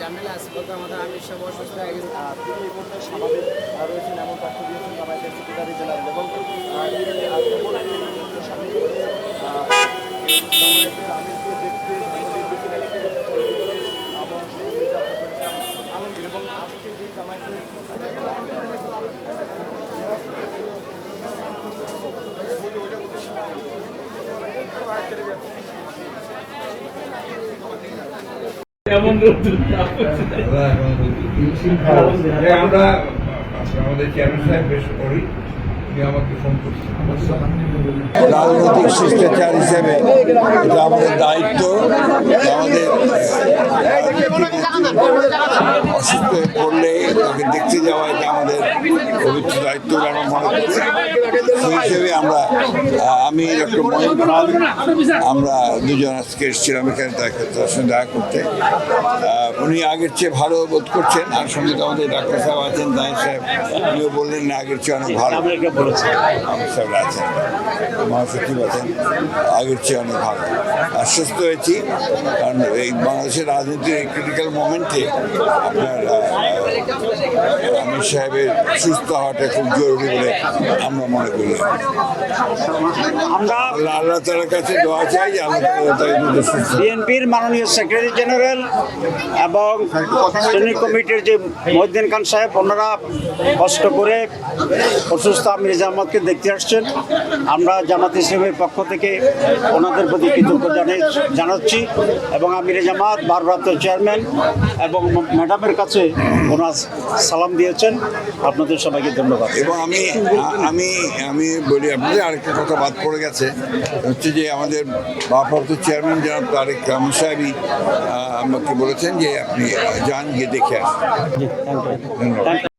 ঝামেলা আছে বলতে আমাদের আমির সব অসুস্থ হয়ে গেছে। তিনি এই মুহূর্তে স্বাভাবিক রয়েছেন এমন তথ্য দিয়েছেন জামায়াতের সেক্রেটারি জেনারেল এবং আহ, তিনি আহ, কেবল এই মুহূর্তে সামনে থেকে, আহ, জামায়াতের আমিরকে দেখতে জন্মদিন বেশি লাগছে, এবং সেই অনুযায়ী আপনারা করেছেন আলমগীর এবং আজকে যে জামায়াতের যে আমরা আমাদের চেয়ারম্যান সাহেব বেশ করি উনি আমাকে ফোন রাজনৈতিক শিষ্টাচার হিসেবে এটা আমাদের দায়িত্ব আমাদের অসুস্থ হয়ে পড়লে তাকে দেখতে যাওয়া এটা আমাদের পবিত্র দায়িত্ব আমরা মনে করি। সেই হিসেবে আমরা আমি ডক্টর মহিন খান আমরা দুজন আজকে এসেছিলাম এখানে তার সঙ্গে দেখা করতে। উনি আগের চেয়ে ভালো বোধ করছেন আর সঙ্গে তো আমাদের ডাক্তার সাহেব আছেন দায় সাহেব উনিও বললেন না আগের চেয়ে অনেক ভালো। আমার সাহেব আছেন মহাসচিব আছেন আগের চেয়ে অনেক ভালো। আশ্বস্ত হয়েছি কারণ এই বাংলাদেশের রাজনীতির ক্রিটিক্যাল মোমেন্টে আপনার আমির সাহেবের সুস্থ হওয়াটা খুব জরুরি বলে আমরা মনে করি। আমরা আল্লাহ তালার কাছে দোয়া চাই যে আল্লাহ বিএনপির মাননীয় সেক্রেটারি জেনারেল এবং শ্রেণি কমিটির যে মহিউদ্দিন খান সাহেব ওনারা কষ্ট করে অসুস্থ আমির জামাতকে দেখতে আসছেন। আমরা জামাত ইসলামের পক্ষ থেকে ওনাদের প্রতি কৃতজ্ঞ জানাচ্ছি এবং আমির জামাত ভারপ্রাপ্ত চেয়ারম্যান এবং ম্যাডামের কাছে ওনার সালাম দিয়েছেন। আপনাদের সবাইকে ধন্যবাদ। এবং আমি আমি আমি বলি আপনাদের আরেকটা কথা বাদ পড়ে গেছে। হচ্ছে যে আমাদের ভারপ্রাপ্ত চেয়ারম্যান জনাব তারেক রহমান সাহেবই আমাকে বলেছেন যে আপনি যান গিয়ে দেখে আসুন। ইউ।